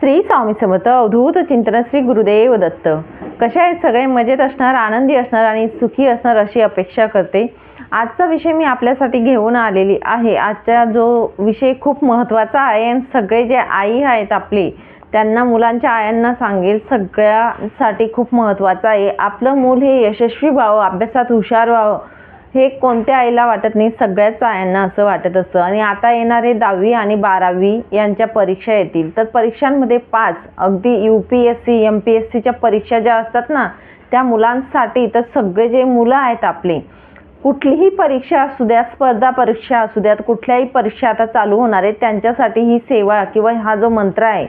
श्री स्वामी समर्थ अवधूत चिंतन श्री गुरुदेव दत्त. कशा आहेत सगळे? मजेत असणार आनंदी असणार आणि सुखी असणार अशी अपेक्षा करते. आजचा विषय मी आपल्यासाठी घेऊन आलेली आहे. आजचा जो विषय खूप महत्त्वाचा आहे आणि सगळे जे आई आहेत आपले त्यांना मुलांच्या आयांना सांगेल सगळ्यासाठी खूप महत्त्वाचं आहे. आपलं मूल हे यशस्वी व्हावं अभ्यासात हुशार व्हावं हे कोणत्या आईला वाटत नाही? सगळ्याच आयांना असं वाटत असतं. आणि आता येणारे दहावी आणि बारावी यांच्या परीक्षा येतील. तर परीक्षांमध्ये पाच अगदी U P S C M P S सीच्या परीक्षा ज्या असतात ना त्या मुलांसाठी तर सगळे जे मुलं आहेत आपले कुठलीही परीक्षा असू द्या स्पर्धा परीक्षा असू द्यात कुठल्याही परीक्षा आता चालू होणार आहेत त्यांच्यासाठी ही सेवा किंवा हा जो मंत्र आहे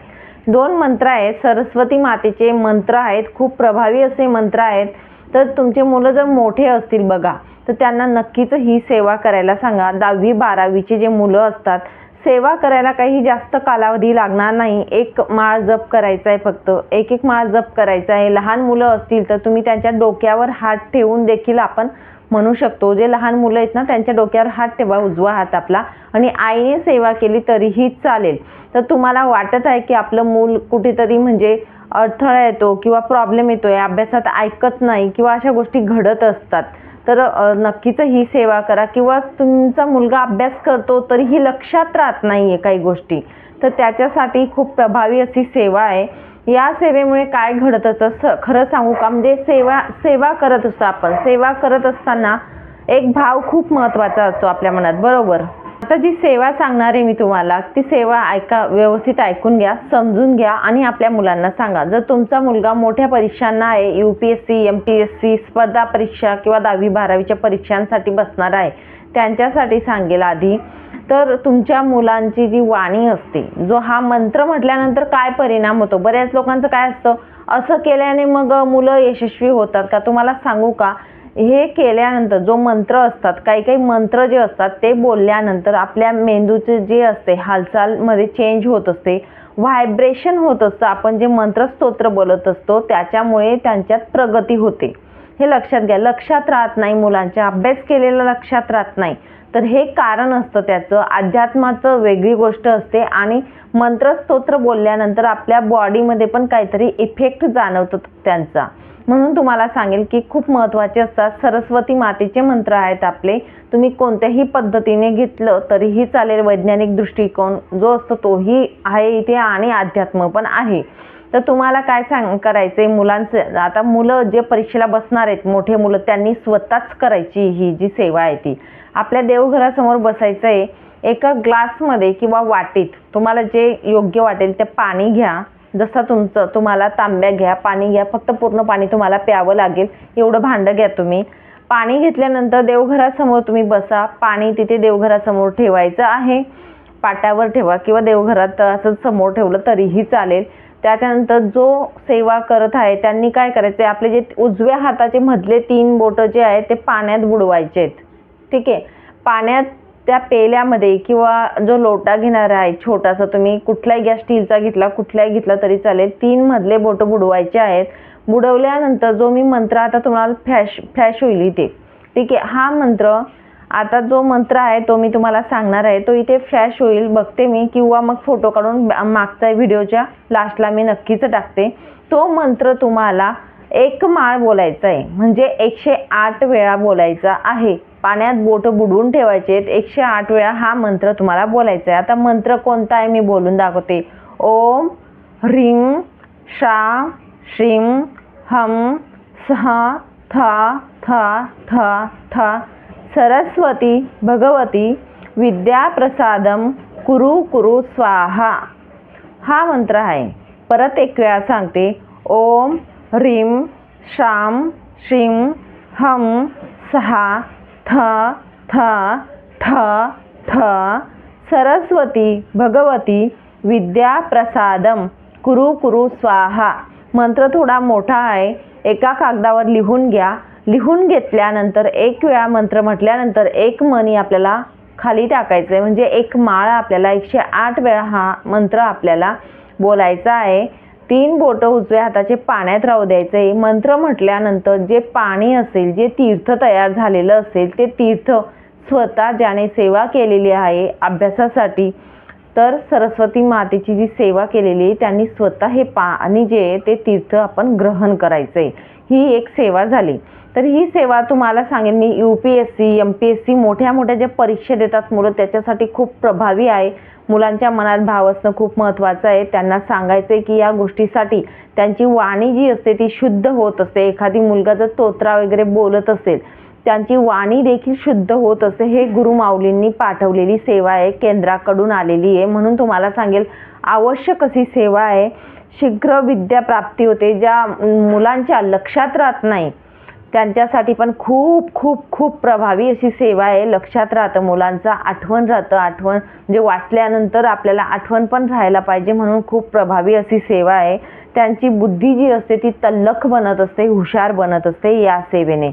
दोन मंत्र आहेत सरस्वती मातेचे मंत्र आहेत खूप प्रभावी असे मंत्र आहेत तर तुमचे मुलं जर मोठे असतील बघा तर त्यांना नक्कीच ही सेवा करायला सांगा. दहावी बारावीचे जे मुलं असतात सेवा करायला काही जास्त कालावधी लागणार नाही. एक माळ जप करायचा आहे फक्त. एक एक माळ जप करायचा आहे लहान मुलं असतील तर तुम्ही त्यांच्या डोक्यावर हात ठेवून देखील आपण म्हणू शकतो. जे लहान मुलं आहेत ना त्यांच्या डोक्यावर हात ठेवा उजवा हात आपला. आणि आईने सेवा केली तरीही चालेल. तर तुम्हाला वाटत आहे की आपलं मूल कुठेतरी म्हणजे अडथळा येतो किंवा प्रॉब्लेम येतोय अभ्यासात ऐकत नाही किंवा अशा गोष्टी घडत असतात. तर नक्कीच ही सेवा करा किंवा तुमचा मुलगा अभ्यास करतो तरीही लक्षात राहत नाही आहे काही गोष्टी. तर त्याच्यासाठी खूप प्रभावी अशी सेवा आहे. या सेवेमुळे काय घडत असतं स- खरं सांगू का? म्हणजे सेवा सेवा करत असतो आपण. सेवा करत असताना एक भाव खूप महत्त्वाचा असतो आपल्या मनात. बरोबर? आता जी सेवा सांगणार आहे मी तुम्हाला ती सेवा ऐका व्यवस्थित ऐकून घ्या समजून घ्या आणि आपल्या मुलांना सांगा. जर तुमचा मुलगा मोठ्या परीक्षांना आहे U P S C M P S C स्पर्धा परीक्षा किंवा दहावी बारावीच्या परीक्षांसाठी बसणार आहे त्यांच्यासाठी सांगेल आधी. तर तुमच्या मुलांची जी वाणी असते जो हा मंत्र म्हटल्यानंतर काय परिणाम होतो? बऱ्याच लोकांचं काय असतं? असं केल्याने मग मुलं यशस्वी होतात का? तुम्हाला सांगू का? हे केल्यानंतर जो मंत्र असतात काही काही मंत्र जे असतात ते बोलल्यानंतर आपल्या मेंदूचे जे असते हालचालमध्ये चेंज होत असते व्हायब्रेशन होत असतं आपण जे मंत्र स्तोत्र बोलत असतो त्याच्यामुळे त्यांच्यात प्रगती होते. हे लक्षात घ्या लक्षात राहत नाही मुलांच्या अभ्यास केलेला लक्षात राहत नाही. तर हे कारण असतं त्याचं अध्यात्माचं वेगळी गोष्ट असते आणि मंत्रस्तोत्र बोलल्यानंतर आपल्या बॉडीमध्ये पण काहीतरी इफेक्ट जाणवतो त्यांचा. म्हणून तुम्हाला सांगेल की खूप महत्त्वाचे असतात. सरस्वती मातेचे मंत्र आहेत आपले. तुम्ही कोणत्याही पद्धतीने घेतलं तरीही चालेल. वैज्ञानिक दृष्टिकोन जो असतो तोही आहे इथे आणि अध्यात्म पण आहे. तर तुम्हाला काय सांग करायचंय मुलांचं? आता मुलं जे परीक्षेला बसणार आहेत मोठे मुलं त्यांनी स्वतःच करायची ही जी सेवा आहे ती. आपल्या देवघरासमोर बसायचं आहे एका ग्लासमध्ये किंवा वाटीत तुम्हाला जे योग्य वाटेल ते पाणी घ्या. जसं तुमचं तुम्हाला तांब्या घ्या पाणी घ्या फक्त पूर्ण पाणी तुम्हाला प्यावं लागेल एवढं भांडं घ्या तुम्ही. पाणी घेतल्यानंतर देवघरासमोर तुम्ही बसा. पाणी तिथे देवघरासमोर ठेवायचं आहे. पाटावर ठेवा किंवा देवघरात असं समोर ठेवलं तरीही चालेल. त्याच्यानंतर जो सेवा करत आहे त्यांनी काय करायचं? आपले जे उजव्या हाताचे मधले तीन बोटं जे आहेत ते पाण्यात बुडवायचे आहेत ठीक आहे? पाण्यात त्या पेल्यामध्ये किंवा जो लोटा घेणार आहे छोटासा तुम्ही कुठलाही गॅस स्टीलचा घेतला कुठलाही घेतला तरी चालेल. तीन मधले बोटं बुडवायचे आहेत. बुडवल्यानंतर जो मी मंत्र आता तुम्हाला फ्लॅश फ्लॅश होईल इथे. ठीक आहे हा मंत्र आता जो मंत्र आहे तो मी तुम्हाला सांगणार आहे तो इथे फ्लॅश होईल. बघते मी किंवा मग फोटो काढून मागचा व्हिडिओच्या लास्टला मी नक्कीच टाकते. तो मंत्र तुम्हाला एक माळ बोलायचं आहे म्हणजे एकशे आठ वेळा बोलायचा आहे. पाण्यात बोट बुडवून ठेवायचे आहेत. एकशे आठ वेळा हा मंत्र तुम्हाला बोलायचा आहे आता मंत्र कोणता आहे मी बोलून दाखवते. ओम ह्रीं शा श्रीं हं सह थ थ थ थ सरस्वती भगवती विद्याप्रसादम कुरु कुरु स्वाहा. हा मंत्र आहे. परत एक वेळा सांगते. ओम ह्रीं श्याम श्रीं हं सहा थ थ थ थ सरस्वती भगवती विद्याप्रसादम कुरु कुरु स्वाहा. मंत्र थोडा मोठा आहे. एका कागदावर लिहून घ्या. लिहून घेतल्यानंतर एक वेळा मंत्र म्हटल्यानंतर एक मनी आपल्याला खाली टाकायचं आहे म्हणजे एक माळ आपल्याला एकशे आठ वेळा हा मंत्र आपल्याला बोलायचा आहे. तीन बोटं उजव्या हाताचे पाण्यात राहू द्यायचं. आहे मंत्र म्हटल्यानंतर जे पाणी असेल जे तीर्थ तयार झालेलं असेल ते तीर्थ स्वतः ज्याने सेवा केलेली आहे अभ्यासासाठी तर सरस्वती मातेची जी सेवा केलेली आहे त्यांनी स्वतः हे पाणी जे आहे ते तीर्थ आपण ग्रहण करायचं आहे ही एक सेवा झाली. तर ही सेवा तुम्हाला सांगेन मी U P S C M P S C मोठ्या मोठ्या ज्या परीक्षा देतात मुलं त्याच्यासाठी खूप प्रभावी आहे. मुलांच्या मनात भाव असणं खूप महत्त्वाचं आहे. त्यांना सांगायचं आहे की या गोष्टीसाठी त्यांची वाणी जी असते ती शुद्ध होत असते. एखादी मुलगा जर तोत्रा वगैरे बोलत असेल त्यांची वाणी देखील शुद्ध होत असते. हे गुरु माऊलींनी पाठवलेली सेवा आहे केंद्राकडून आलेली आहे. म्हणून तुम्हाला सांगेल आवश्यक अशी सेवा आहे. शीघ्र विद्या प्राप्ती होते. ज्या मुलांच्या लक्षात राहत नाही त्यांच्यासाठी पण खूप खूप खूप प्रभावी अशी सेवा आहे. लक्षात राहतं मुलांचं आठवण राहतं. आठवण म्हणजे वाचल्यानंतर आपल्याला आठवण पण राहायला पाहिजे म्हणून खूप प्रभावी अशी सेवा आहे. त्यांची बुद्धी जी असते ती तल्लख बनत असते हुशार बनत असते या सेवेने.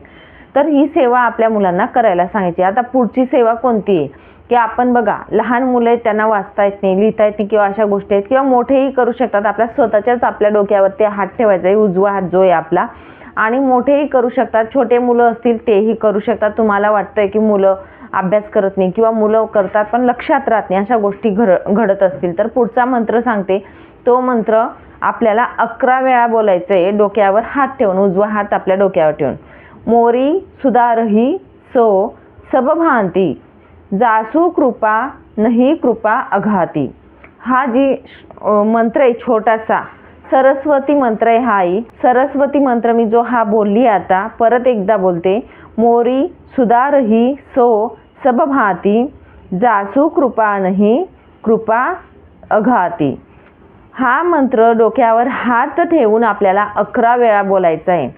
तर ही सेवा आपल्या मुलांना करायला सांगायची. आता पुढची सेवा कोणती आहे? की आपण बघा लहान मुलं आहेत त्यांना वाचता येत नाही लिहिता येत नाही किंवा अशा गोष्टी आहेत किंवा मोठेही करू शकतात. आपल्या स्वतःच्याच आपल्या डोक्यावरती हात ठेवायचा आहे उजवा हात जो आहे आपला. आणि मोठेही करू शकतात. छोटे मुलं असतील तेही करू शकतात. तुम्हाला वाटतंय की मुलं अभ्यास करत नाही किंवा मुलं करतात पण लक्षात राहत नाही अशा गोष्टी घड घडत असतील. तर पुढचा मंत्र सांगते. तो मंत्र आपल्याला अकरा वेळा बोलायचं आहे डोक्यावर हात ठेवून उजवा हात आपल्या डोक्यावर ठेवून. मोरी सुधारही सो सबभांती. जासू कृपा नाही कृपा अघाती. हा जी मंत्र आहे छोटासा सरस्वती मंत्र आहे हा आई. सरस्वती मंत्र मी जो हा बोलली आता परत एकदा बोलते. मोरी सुधारही सो सबभाती जासू कृपा नाही कृपा अघाती. हा मंत्र डोक्यावर हात ठेवून आपल्याला अकरा वेळा बोलायचा आहे.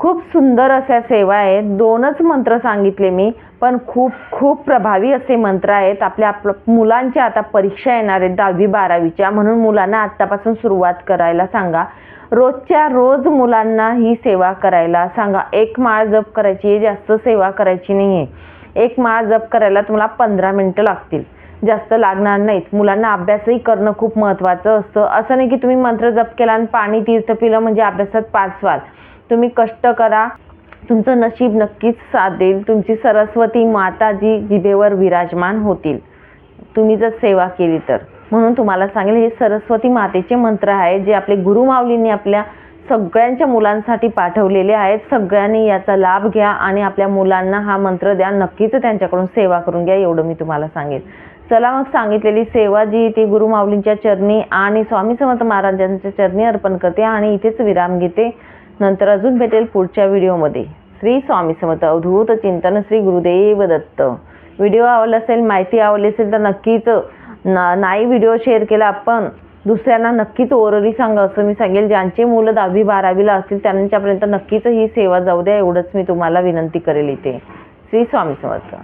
खूप सुंदर अशा सेवा आहेत. दोनच मंत्र सांगितले मी पण खूप खूप प्रभावी असे मंत्र आहेत. आपल्या आप मुलांच्या आता परीक्षा येणार आहेत दहावी बारावीच्या म्हणून मुलांना आत्तापासून सुरुवात करायला सांगा. रोजच्या रोज मुलांना ही सेवा करायला सांगा. एक माळ जप करायची आहे जास्त सेवा करायची नाही आहे एक माळ जप करायला तुम्हाला पंधरा मिनटं लागतील. जास्त लागणार नाहीत. मुलांना अभ्यासही करणं खूप महत्त्वाचं असतं. असं नाही की तुम्ही मंत्र जप केला आणि पाणी तीर्थ पिलं म्हणजे अभ्यासात पाच व्हाल तुम्ही कष्ट करा. तुमचं नशीब नक्कीच साथ देईल. तुमची सरस्वती माता जी जिभेवर विराजमान होतील. तुम्ही जर सेवा केली तर. म्हणून तुम्हाला सांगेल हे सरस्वती मातेचे मंत्र आहे जे आपले गुरुमाऊलींनी आपल्या सगळ्यांच्या मुलांसाठी पाठवलेले आहेत. सगळ्यांनी याचा लाभ घ्या आणि आपल्या मुलांना हा मंत्र द्या. नक्कीच त्यांच्याकडून सेवा करून घ्या एवढं मी तुम्हाला सांगेन चला मग सांगितलेली सेवा जी ती गुरुमाऊलींच्या चरणी आणि स्वामी समर्थ महाराजांच्या चरणी अर्पण करते आणि इथेच विराम घेते. नंतर अजून भेटेल पुढच्या व्हिडिओमध्ये. श्री स्वामी समर्थ. अवधूत चिंतन श्री गुरुदेव दत्त. व्हिडिओ आवडला असेल माहिती आवडली असेल तर नक्कीच ना नाही व्हिडिओ शेअर केला आपण दुसऱ्यांना नक्कीच ओरली सांगा असं मी सांगेल. ज्यांचे मुलं दहावी बारावीला असतील त्यांच्यापर्यंत नक्कीच ही सेवा जाऊ द्या एवढंच मी तुम्हाला विनंती करेल इथे. श्री स्वामी समर्थ.